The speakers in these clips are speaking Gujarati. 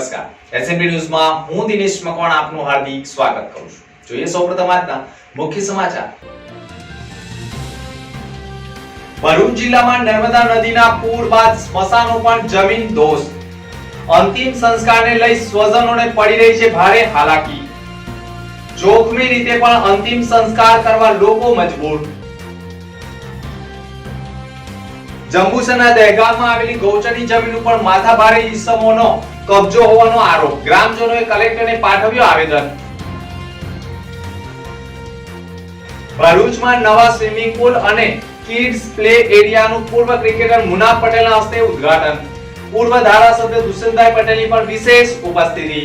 નમસ્કાર. એસએનબી ન્યૂઝમાં હું દિનેશ મકવાણ આપનું હાર્દિક સ્વાગત કરું છું. જોઈએ સૌપ્રથમ આજના મુખ્ય સમાચાર. ભરૂચ જિલ્લામાં નર્મદા નદીના પૂર બાદ સ્મશાનો પણ જમીન દોષ. અંતિમ સંસ્કારને લઈ સ્વજનોને પડી રહી છે ભારે હાલાકી. જોખમી રીતે પણ અંતિમ સંસ્કાર કરવા લોકો મજબૂર. જંબુસરના દહેગામમાં આવેલી ગૌચરની જમીન ઉપર માથાભારે ઈસમોનો કબજો હોવાનો આરોપ. ગ્રામજનોએ કલેક્ટરને પાઠવ્યો આવેદન. ભરૂચમાં નવા સ્વિમિંગ પુલ અને કિડ્સ પ્લે એરિયાનું પૂર્વ ક્રિકેટર મુના પટેલના હસ્તે ઉદ્ઘાટન. પૂર્વ ધારાસભ્ય દુષ્યંતભાઈ પટેલની પણ વિશેષ ઉપસ્થિતિ.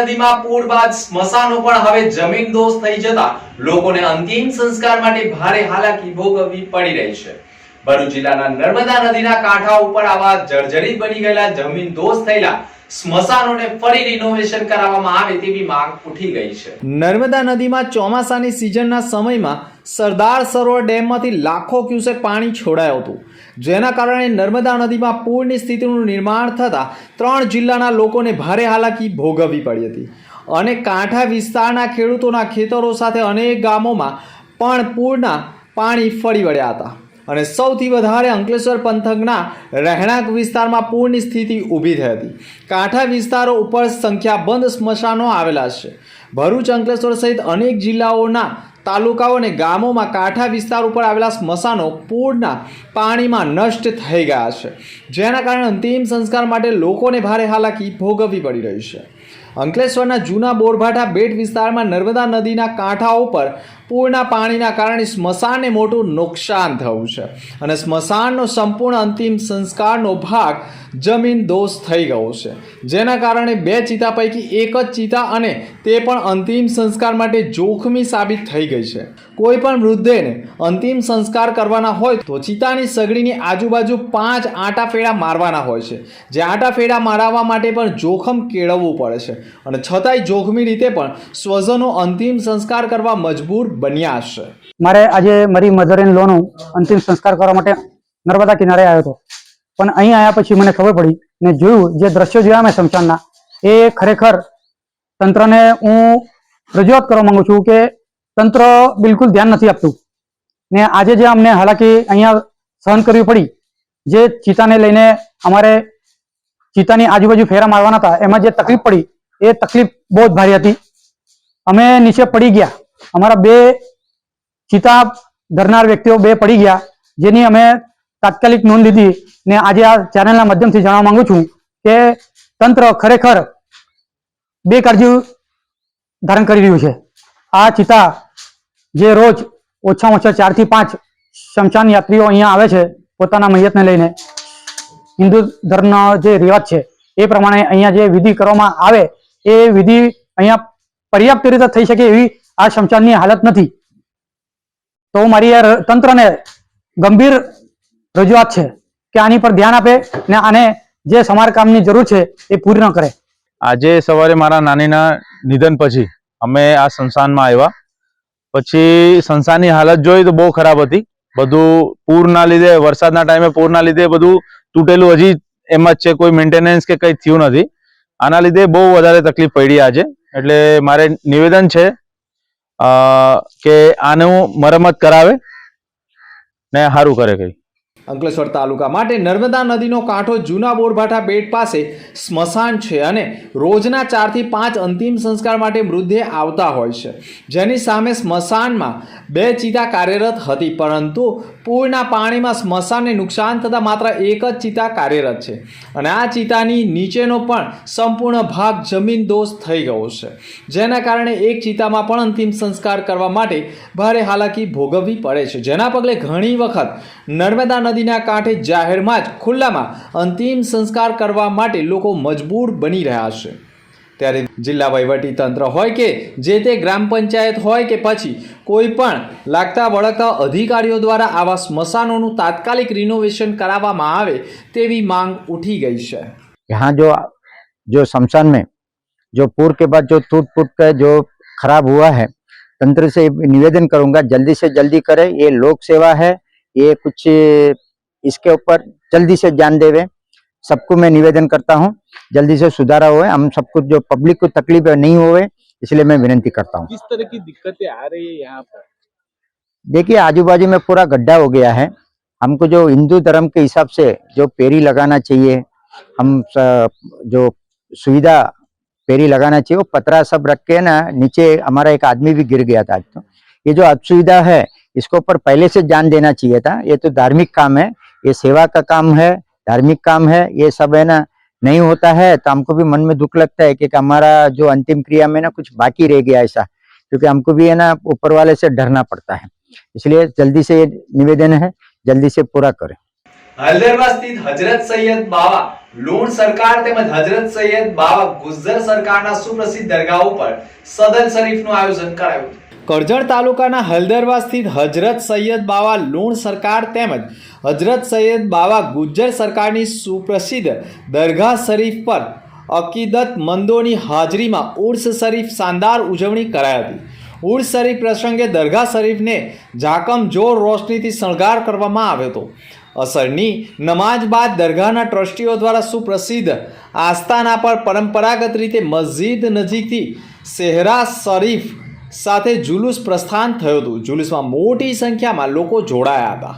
નદીમાં પૂર બાદ સ્મશાનો પણ હવે જમીન દોષ થઈ જતા લોકોને અંતિમ સંસ્કાર માટે ભારે હાલાકી ભોગવવી પડી રહી છે. ભરૂચ જિલ્લાના નર્મદા નદીના કાંઠા ઉપર આવા જર્જરિત બની ગયેલા જમીન દોષ થયેલા જેના કારણે નર્મદા નદીમાં પૂરની સ્થિતિનું નિર્માણ થતાં ત્રણ જિલ્લાના લોકોને ભારે હાલાકી ભોગવવી પડી હતી. અને કાંઠા વિસ્તારના ખેડૂતોના ખેતરો સાથે અનેક ગામોમાં પણ પૂરના પાણી ફરી વળ્યા હતા. અને સૌથી વધારે અંકલેશ્વર પંથકના રહેણાંક વિસ્તારમાં પૂરની સ્થિતિ ઊભી થઈ હતી. કાંઠા વિસ્તારો ઉપર સંખ્યાબંધ સ્મશાનો આવેલા છે. ભરૂચ, અંકલેશ્વર સહિત અનેક જિલ્લાઓના તાલુકાઓ અને ગામોમાં કાંઠા વિસ્તાર ઉપર આવેલા સ્મશાનો પૂરના પાણીમાં નષ્ટ થઈ ગયા છે. જેના કારણે અંતિમ સંસ્કાર માટે લોકોને ભારે હાલાકી ભોગવવી પડી રહી છે. અંકલેશ્વરના જૂના બોરભાઠા બેટ વિસ્તારમાં નર્મદા નદીના કાંઠા ઉપર પૂરના પાણીના કારણે સ્મશાનને મોટું નુકસાન થયું છે. અને સ્મશાનનો સંપૂર્ણ અંતિમ સંસ્કારનો ભાગ જમીન દોષ થઈ ગયો છે. જેના કારણે બે ચિતા પૈકી એક જ ચિતા અને તે પણ અંતિમ સંસ્કાર માટે જોખમી સાબિત થઈ ગઈ છે. કોઈ પણ મૃતદેહને અંતિમ સંસ્કાર કરવાના હોય તો ચિતાની સગડીની આજુબાજુ પાંચ આટા ફેરા મારવાના હોય છે. જે આટા ફેરા મારવા માટે પણ જોખમ કેળવવું પડે છે. અને છતાંય જોખમી રીતે પણ સ્વજનો અંતિમ સંસ્કાર કરવા મજબૂર બન્યા છે મારે આજે મારી મધર ઇન લોનું અંતિમ સંસ્કાર કરવા માટે નર્મદા કિનારે આવ્યો હતો. પણ અહીં આવ્યા પછી મને ખબર પડી ને જોયું જે દ્રશ્યો જોયા મેં શમશાનના, એ ખરેખર તંત્રને હું રજૂઆત કરવા માંગુ છું કે તંત્ર બિલકુલ ધ્યાન નથી આપતું. ને આજે જે અમને હાલાકી અહીંયા સહન કરવી પડી, જે ચિતાને લઈને અમારે ચિતાની આજુબાજુ ફેરા મારવાના હતા, એમાં જે તકલીફ પડી, એ તકલીફ બહુ જ ભારી હતી. અમે નીચે પડી ગયા. અમારા બે ચિતા ધરનાર વ્યક્તિઓ બે પડી ગયા, જેની અમે તાત્કાલિક નોંધ લીધી ને આજે આ ચેનલના માધ્યમથી જણાવવા માંગુ છું કે તંત્ર ખરેખર બેકાળજી ધારણ કરી રહ્યું છે. આ ચિતા જે રોજ ઓછામાં ઓછા ચારથી પાંચ શમશાન યાત્રીઓ અહીંયા આવે છે, પોતાના મૈયતને લઈને. હિન્દુ ધર્મનો જે રિવાજ છે, એ પ્રમાણે અહીંયા જે વિધિ કરવામાં આવે, એ વિધિ અહીંયા પર્યાપ્ત રીતે થઈ શકે એવી આ શમશાનની હાલત નથી. તો મારી આ તંત્રને ગંભીર રજૂઆત છે કે આની પર ધ્યાન આપે ને આને જે સમારકામની જરૂર છે એ પૂરી ન કરે. આજે સવારે મારા નાનીના નિધન પછી અમે આ સંસ્થાનમાં આવ્યા. પછી સંસ્થાની હાલત જોઈ તો બહુ ખરાબ હતી. બધું પૂરના લીધે, વરસાદના ટાઈમે પૂરના લીધે બધું તૂટેલું હજી એમ જ છે, કોઈ મેન્ટેનન્સ કે કંઈ થયું નથી. આના લીધે બહુ વધારે તકલીફ પડી આજે. એટલે મારે નિવેદન છે કે આનું મરમત કરાવે? ને સારું કરે કંઈ. અંકલેશ્વર તાલુકા માટે નર્મદા નદીનો કાંઠો જૂના બોરભાઠા બેટ પાસે સ્મશાન છે અને રોજના ચારથી પાંચ અંતિમ સંસ્કાર માટે મૃતદેહ આવતા હોય છે. જેની સામે સ્મશાનમાં બે ચિતા કાર્યરત હતી, પરંતુ પૂરના પાણીમાં સ્મશાનને નુકસાન થતાં માત્ર એક જ ચિતા કાર્યરત છે. અને આ ચિતાની નીચેનો પણ સંપૂર્ણ ભાગ જમીન દોષ થઈ ગયો છે. જેના કારણે એક ચિતામાં પણ અંતિમ સંસ્કાર કરવા માટે ભારે હાલાકી ભોગવવી પડે છે. જેના પગલે ઘણી વખત નર્મદા નદીના કાંઠે જાહેરમાં જ ખુલ્લામાં અંતિમ સંસ્કાર કરવા માટે લોકો મજબૂર બની રહ્યા છે. ત્યારે જિલ્લા વહીવટી તંત્ર હોય કે જે તે ગ્રામ પંચાયત હોય કે પછી કોઈ પણ લાગતા વળગતા અધિકારીઓ દ્વારા આવા સ્મશાનોનું તાત્કાલિક રિનોવેશન કરાવવામાં આવે તેવી માંગ ઉઠી ગઈ છે यहाँ जो जो शमशान में जो पूर्व के बाद जो टूट फूट कर जो खराब हुआ है तंत्र से निवेदन करूंगा जल्दी से जल्दी करे ये लोक सेवा है ये कुछ इसके ऊपर जल्दी से ध्यान देवे सबको मैं निवेदन करता हूँ जल्दी से सुधारा हुए हम सबको जो पब्लिक को तकलीफ़ नहीं हुए इसलिए मैं विनती करता हूँ। किस तरह की दिक्कतें आ रही है यहाँ पर? देखिए आजू बाजू में पूरा गड्ढा हो गया है। हमको जो हिंदू धर्म के हिसाब से जो पेरी लगाना चाहिए हम जो सुविधा पेरी लगाना चाहिए वो पतरा सब रख के ना नीचे हमारा एक आदमी भी गिर गया था आज तो। ये जो असुविधा है इसको ऊपर पहले से जान देना चाहिए था। ये तो धार्मिक काम है ये सेवा का काम है धार्मिक काम है ये सब है ना नहीं होता है तो हमको भी मन में दुख लगता है कि कि हमारा जो अंतिम क्रिया में ना कुछ बाकी रह गया ऐसा क्योंकि हमको भी है ना ऊपर वाले से डरना पड़ता है इसलिए जल्दी से ये निवेदन है जल्दी से पूरा करें હલદરમાં સ્થિત હજરત સૈયદ બાવા લોણ સરકાર તેમજ હજરત સૈયદ બાવા ગુજ્જર સરકારના સુપ્રસિદ્ધ દરગાહ ઉપર સદન શરીફનું આયોજન કરાયું કરજણ તાલુકાના હલદરવા સ્થિત હજરત સૈયદ બાવા લૂણ સરકાર તેમજ હજરત સૈયદ બાવા ગુજ્જર સરકારની સુપ્રસિદ્ધ દરગાહ શરીફ પર અકીદત મંદોની હાજરીમાં ઉર્સ શરીફ શાનદાર ઉજવણી કરાઈ હતી. ઉર્સ શરીફ પ્રસંગે દરગાહ શરીફને ઝાકમ જોર રોશનીથી શણગાર કરવામાં આવ્યો હતો. અસરની નમાજ બાદ દરગાહના ટ્રસ્ટીઓ દ્વારા સુપ્રસિદ્ધ આસ્થાના પર પરંપરાગત રીતે મસ્જિદ નજીકથી સેહરા શરીફ સાથે જુલુસ પ્રસ્થાન થયું હતું. જુલુસમાં મોટી સંખ્યામાં લોકો જોડાયા હતા.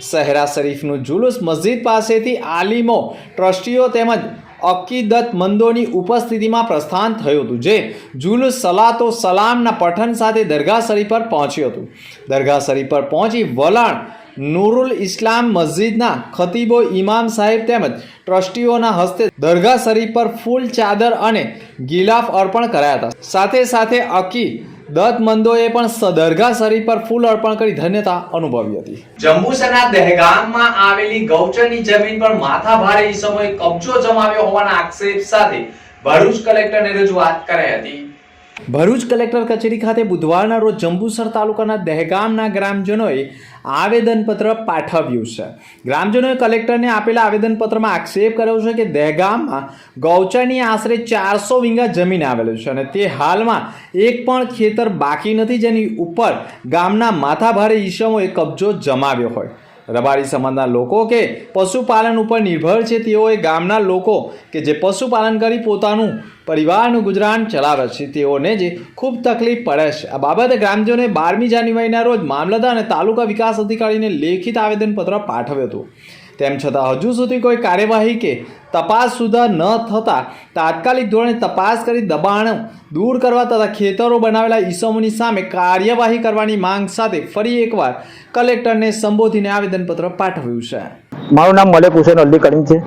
સહેરા શરીફનું જુલુસ મસ્જિદ પાસેથી આલિમો, ટ્રસ્ટીઓ તેમજ અકીદતમંદોની ઉપસ્થિતિમાં પ્રસ્થાન થયું હતું, જે જુલુસ સલાતો સલામના પઠન સાથે દરગાહ શરીફ પર પહોંચ્યું હતું. દરગાહ શરીફ પર પહોંચી વલણ નૂરુલ ઇસ્લામ મસ્જિદના ખતીબો ઇમામ સાહેબ તેમજ ટ્રસ્ટીઓના હસ્તે દરગાહ શરીફ પર ફૂલ ચાદર અને ગિલાફ અર્પણ કરાયા હતા. સાથે સાથે અકી દત્તમંદોએ પણ દરગાહ શરીફ પર ફૂલ અર્પણ કરી ધન્યતા અનુભવી હતી. જંબુસરના દહેગામમાં આવેલી ગૌચરની જમીન પર માથાભારે ઈસમોએ કબજો જમાવ્યો હોવાના આક્ષેપ સાથે ભરૂચ કલેક્ટરને રજૂઆત કરાઈ હતી. ભરૂચ કલેક્ટર કચેરી ખાતે બુધવારના રોજ જંબુસર તાલુકાના દહેગામના ગ્રામજનોએ આવેદનપત્ર પાઠવ્યું છે. ગ્રામજનોએ કલેક્ટરને આપેલા આવેદનપત્રમાં આક્ષેપ કર્યો છે કે દહેગામમાં ગૌચરની આશરે ચારસો વીંગા જમીન આવેલું છે અને તે હાલમાં એક પણ ખેતર બાકી નથી જેની ઉપર ગામના માથાભારે ઈસમોએ કબજો જમાવ્યો હોય. રબારી સમાજના લોકો કે પશુપાલન ઉપર નિર્ભર છે તેઓએ ગામના લોકો કે જે પશુપાલન કરી પોતાનું પરિવારનું ગુજરાન ચલાવે છે તેઓને જે ખૂબ તકલીફ પડે છે. આ બાબતે ગ્રામજનોએ બારમી જાન્યુઆરીના રોજ મામલતદાર અને તાલુકા વિકાસ અધિકારીને લેખિત આવેદનપત્ર પાઠવ્યું હતું. તેમ છતાં હજુ સુધી કોઈ કાર્યવાહી કે તપાસ સુધા ન થતાં તાત્કાલિક ધોરણે તપાસ કરી દબાણો દૂર કરવા તથા ખેતરો બનાવેલા ઈસમોની સામે કાર્યવાહી કરવાની માંગ સાથે ફરી એકવાર કલેક્ટરને સંબોધીને આવેદનપત્ર પાઠવ્યું છે. મારું નામ મલેક હુસેન અલ્દી કરીમ છે.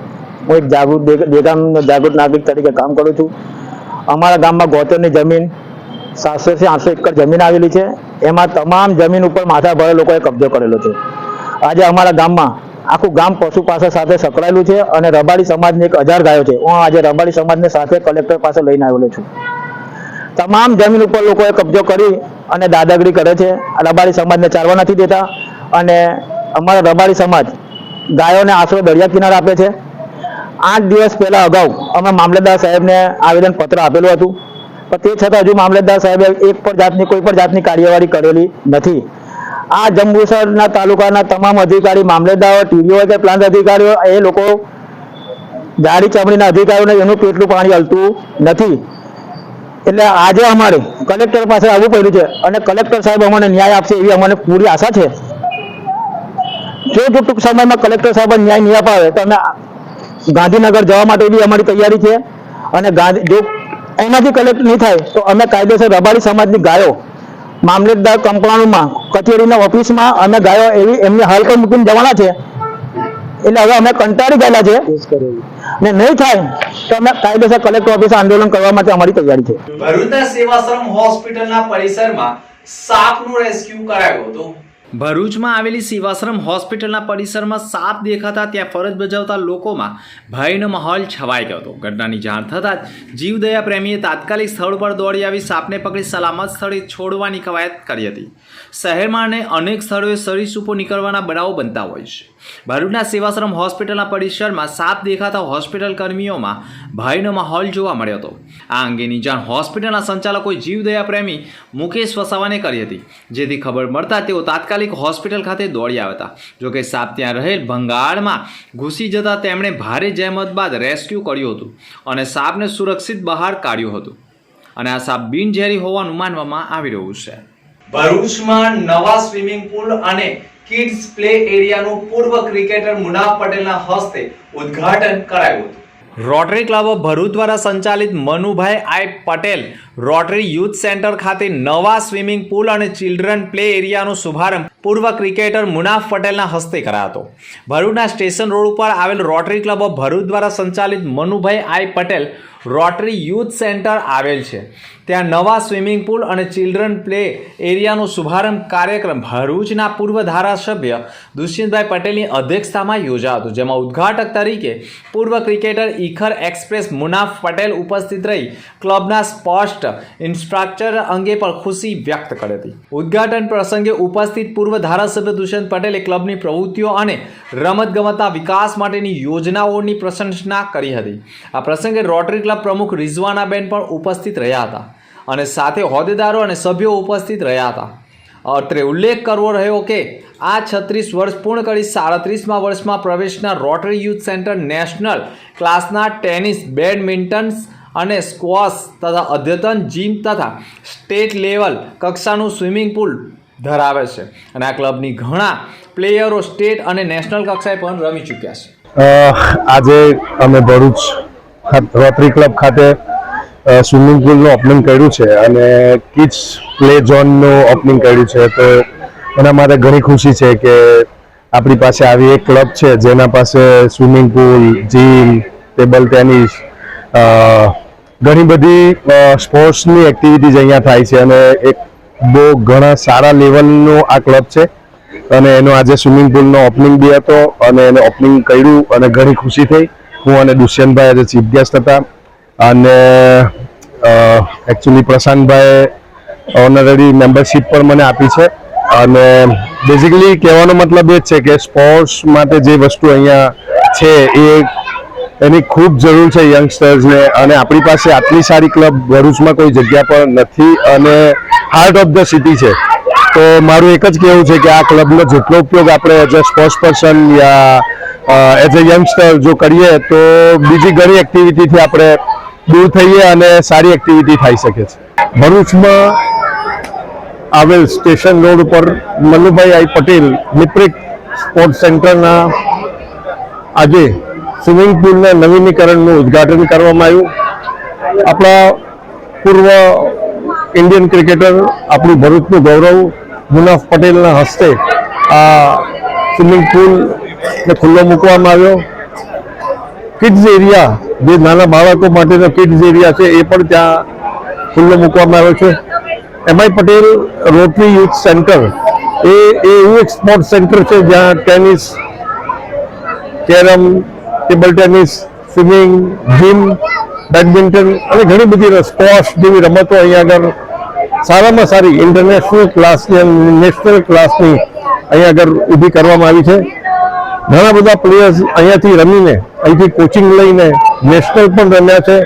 હું એક જાગૃત દે- દેગામ જાગૃત નાગરિક તરીકે કામ કરું છું. અમારા ગામમાં ગોતરની જમીન સાતસો થી આઠસો એકર જમીન આવેલી છે. એમાં તમામ જમીન ઉપર માથા ભરે લોકોએ કબજો કરેલો છે. આજે અમારા ગામમાં આખું ગામ પશુ પાસે સાથે સંકળાયેલું છે અને રબારી સમાજની એક હજાર ગાયો છે. હું આજે રબારી સમાજને સાથે કલેક્ટર પાસે લઈને આવેલો છું. તમામ જમીન ઉપર લોકોએ કબજો કરી અને દાદાગીરી કરે છે. રબારી સમાજને ચાલવા નથી દેતા અને અમારા રબારી સમાજ ગાયોને આશરો દરિયા કિનારે આપે છે. આઠ દિવસ પહેલા અગાઉ અમે મામલતદાર સાહેબને આવેદન પત્ર આપેલું હતું. પણ તે છતાં હજુ મામલતદાર સાહેબે એક પણ જાતની કોઈ પણ જાતની કાર્યવાહી કરેલી નથી. આ જંબુસરના તાલુકાના તમામ અધિકારી મામલતદારો ટીડીઓ કે પ્લાન્ટ અધિકારીઓ, એ લોકો જાડી ચમડીના અધિકારીઓને એનું પેટલું પાણી હલતું નથી. એટલે આજે અમારે કલેક્ટર પાસે આવવું પડ્યું છે અને કલેક્ટર સાહેબ અમને ન્યાય આપશે એવી અમને પૂરી આશા છે. જો ટૂંક સમયમાં કલેક્ટર સાહેબ ન્યાય નહીં અપાવે તો અમે ગાંધીનગર જવા માટે બી અમારી તૈયારી છે. અને ગાંધી જો એનાથી કલેક્ટ નહીં થાય તો અમે કાયદેસર રબારી સમાજની ગાયો મામલતદાર કંપણાણુમાં કચેરીના ઓફિસમાં અમે ગાયો એવી એમની હાલ પર મૂકીને જવાના છે. એટલે હવે અમે કંટાળી ગયેલા છે. ને નહીં થાય તો અમે કાયદેસર કલેક્ટર ઓફિસ આંદોલન કરવા માટે અમારી તૈયારી છે. ભરૂચના સેવાશ્રમ હોસ્પિટલના પરિસરમાં સાપનું રેસ્ક્યુ કરાયું હતું. ભરૂચમાં આવેલી સેવાશ્રમ હોસ્પિટલના પરિસરમાં સાપ દેખાતા ત્યાં ફરજ બજાવતા લોકોમાં ભયનો માહોલ છવાઈ ગયો હતો. ઘટનાની જાણ થતાં જ જીવદયા પ્રેમીએ તાત્કાલિક સ્થળ પર દોડી આવી સાપને પકડી સલામત સ્થળે છોડવાની કવાયત કરી હતી. શહેરમાં અને અનેક સ્થળોએ સરીસૂપો નીકળવાના બનાવો બનતા હોય છે. ભરૂચના સેવાશ્રમ હોસ્પિટલના પરિસરમાં સાપ દેખાતા હોસ્પિટલ કર્મીઓમાં ભયનો માહોલ જોવા મળ્યો હતો. આ અંગેની જાણ હોસ્પિટલના સંચાલકોએ જીવદયા પ્રેમી મુકેશ વસાવાને કરી હતી. જેથી ખબર મળતા તેઓ તાત્કાલિક હોસ્પિટલ ખાતે દોડી આવ્યા હતા. જોકે સાપ ત્યાં રહેલ ભંગાળમાં ઘૂસી જતા તેમણે ભારે જહેમત બાદ રેસ્ક્યુ કર્યું હતું અને સાપને સુરક્ષિત બહાર કાઢ્યું હતું. અને આ સાપ બિનઝેરી હોવાનું માનવામાં આવી રહ્યું છે. ભરૂચમાં નવા સ્વિમિંગ પુલ અને કિડ્સ પ્લે એરિયાનું પૂર્વ ક્રિકેટર મુનાફ પટેલના હસ્તે ઉદ્ઘાટન કરાયું હતું. રોટરી ક્લબ ભરૂચ દ્વારા સંચાલિત Manubhai I Patel Rotary youth centre ખાતે નવા સ્વિમિંગ પુલ અને ચિલ્ડ્રન પ્લે એરિયાનો શુભારંભ પૂર્વ ક્રિકેટર મુનાફ પટેલના હસ્તે કરાયો હતો. ભરૂચના સ્ટેશન રોડ ઉપર આવેલ રોટરી ક્લબ ભરૂચ દ્વારા સંચાલિત Manubhai I Patel Rotary youth centre આવેલ છે. ત્યાં નવા સ્વિમિંગ પુલ અને ચિલ્ડ્રન પ્લે એરિયાનો શુભારંભ કાર્યક્રમ ભરૂચના પૂર્વ ધારાસભ્ય દુષ્યંતભાઈ પટેલની અધ્યક્ષતામાં યોજાયો હતો, જેમાં ઉદ્ઘાટક તરીકે પૂર્વ ક્રિકેટર ઈખર એક્સપ્રેસ મુનાફ પટેલ ઉપસ્થિત રહી ક્લબના સ્પષ્ટ ઇન્ફ્રાસ્ટ્રક્ચર અંગે પણ ખુશી વ્યક્ત કરી હતી. ઉદ્ઘાટન પ્રસંગે ઉપસ્થિત પૂર્વ ધારાસભ્ય દુષ્યંત પટેલે ક્લબની પ્રવૃત્તિઓ અને રમતગમતના વિકાસ માટેની યોજનાઓની પ્રશંસા કરી હતી. આ પ્રસંગે રોટરી ક્લબ પ્રમુખ રિઝવાનાબેન પણ ઉપસ્થિત રહ્યા હતા અને સાથે હોદ્દેદારો અને સભ્યો ઉપસ્થિત રહ્યા હતા. અત્રે ઉલ્લેખ કરવો રહ્યો કે આ છત્રીસ વર્ષ પૂર્ણ કરી સાડત્રીસમાં વર્ષમાં પ્રવેશના રોટરી યુથ સેન્ટર નેશનલ ક્લાસના ટેનિસ, બેડમિન્ટન અને સ્ક્વોશ તથા અદ્યતન જીમ તથા સ્ટેટ લેવલ કક્ષાનું સ્વિમિંગ પુલ ધરાવે છે અને આ ક્લબની ઘણા પ્લેયરો સ્ટેટ અને નેશનલ કક્ષાએ પણ રમી ચૂક્યા છે. આજે અમે ભરૂચ રોટરી ક્લબ ખાતે સ્વિમિંગ પુલનું ઓપનિંગ કર્યું છે અને કિડ્સ પ્લે ઝોનનું ઓપનિંગ કર્યું છે. તો એના માટે ઘણી ખુશી છે કે આપણી પાસે આવી એક ક્લબ છે જેના પાસે swimming pool gym table tennis ઘણી બધી સ્પોર્ટ્સની એક્ટિવિટીઝ અહીંયા થાય છે અને એક બહુ ઘણા સારા લેવલનું આ ક્લબ છે. અને એનો આજે સ્વિમિંગ પુલનો ઓપનિંગ બી હતો અને એને ઓપનિંગ કર્યું અને ઘણી ખુશી થઈ. હું અને દુષ્યંતભાઈ આજે ચીફ ગેસ્ટ હતા. અને એકચ્યુઅલી પ્રશાંતભાઈ ઓનરરી મેમ્બરશીપ પણ મને આપી છે. અને બેઝિકલી કહેવાનો મતલબ એ જ છે કે સ્પોર્ટ્સ માટે જે વસ્તુ અહીંયા છે એ એની ખૂબ જરૂર છે યંગસ્ટર્સને અને આપણી પાસે આટલી સારી ક્લબ ભરૂચમાં કોઈ જગ્યા પણ નથી અને હાર્ટ ઓફ ધ સિટી છે. તો મારું એક જ કહેવું છે કે આ ક્લબનો જેટલો ઉપયોગ આપણે એઝ અ સ્પોર્ટ્સ પર્સન યા એઝ અ યંગસ્ટર જો કરીએ તો બીજી ઘણી એક્ટિવિટીથી આપણે દૂર થઈએ અને સારી એક્ટિવિટી થઈ શકે છે. ભરૂચમાં આવેલ સ્ટેશન રોડ ઉપર મનુભાઈ આઈ પટેલ મિત્રિક સ્પોર્ટ્સ સેન્ટરના આજે સ્વિમિંગ પુલના નવીનીકરણનું ઉદ્ઘાટન કરવામાં આવ્યું. આપણા પૂર્વ ઇન્ડિયન ક્રિકેટર, આપણું ભરૂચનું ગૌરવ મુનાફ પટેલના હસ્તે આ સ્વિમિંગ પુલને ખુલ્લો મૂકવામાં આવ્યો. કિડ્સ એરિયા જે નાના બાળકો માટેનો કિડ્સ એરિયા છે, એ પણ ત્યાં ખુલ્લો મૂકવામાં આવ્યો છે. MI Patel Rotary youth centre. એ એવું એક સ્પોર્ટ્સ સેન્ટર છે જ્યાં tennis, carrom, table tennis, swimming gym badminton અને ઘણી બધી સ્કોશ જેવી રમતો અહીંયા આગળ સારામાં સારી ઇન્ટરનેશનલ ક્લાસની નેશનલ ક્લાસની અહીંયા આગળ ઊભી કરવામાં આવી છે. ઘણા બધા પ્લેયર્સ અહીંયાથી રમીને, અહીંથી કોચિંગ લઈને નેશનલ પણ રમ્યા છે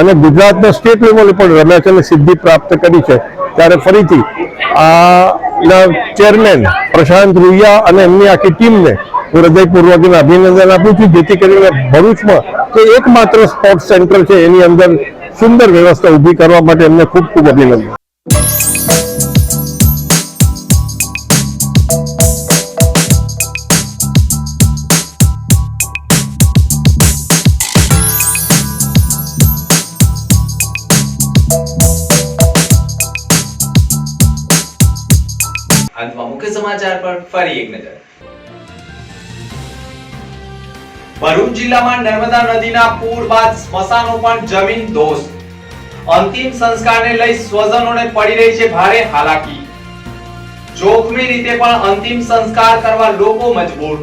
અને ગુજરાતના સ્ટેટ લેવલે પણ રમ્યા છે અને સિદ્ધિ પ્રાપ્ત કરી છે. ત્યારે ફરીથી આ ચેરમેન પ્રશાંત રૂયા અને એમની આખી ટીમને હું હૃદયપૂર્વક અભિનંદન આપું છું, જેથી કરીને ભરૂચમાં જે એકમાત્ર સ્પોર્ટ્સ સેન્ટર છે એની અંદર સુંદર વ્યવસ્થા ઊભી કરવા માટે એમને ખૂબ ખૂબ અભિનંદન. પર ફરી એક નજર. ભરૂચ જિલ્લામાં નર્મદા નદીના પૂર બાદ સ્મશાનો પણ જમીન દોસ્ત. અંતિમ સંસ્કારને લઈ સ્વજનોને પડી રહી છે ભારે હાલાકી. જોખમી રીતે પણ અંતિમ સંસ્કાર કરવા લોકો મજબૂર.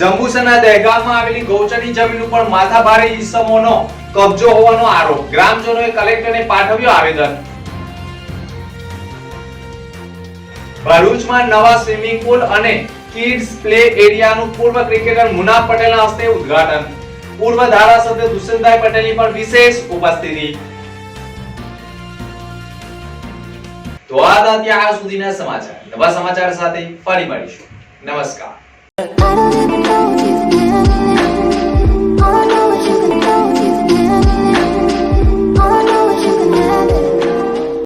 જંબુસરના દહેગામમાં આવેલી ગૌચરની જમીન ઉપર માથાભારે ઈસમોનો કબજો હોવાનો આરોપ. ગ્રામજનોએ કલેક્ટરને પાઠવ્યો આવેદન. ભરૂચમાં નવા સ્વિમિંગ પુલ અને કિડ્સ પ્લે એરિયાનું પૂર્વ ક્રિકેટર મુના પટેલના હસ્તે ઉદ્ઘાટન. પૂર્વ ધારાસભ્ય દુષ્યંતભાઈ પટેલની પણ વિશેષ ઉપસ્થિતિ. તો આ હતા ત્યાં સુધીના સમાચાર. નવા સમાચાર સાથે ફરી મળીશું. નમસ્કાર.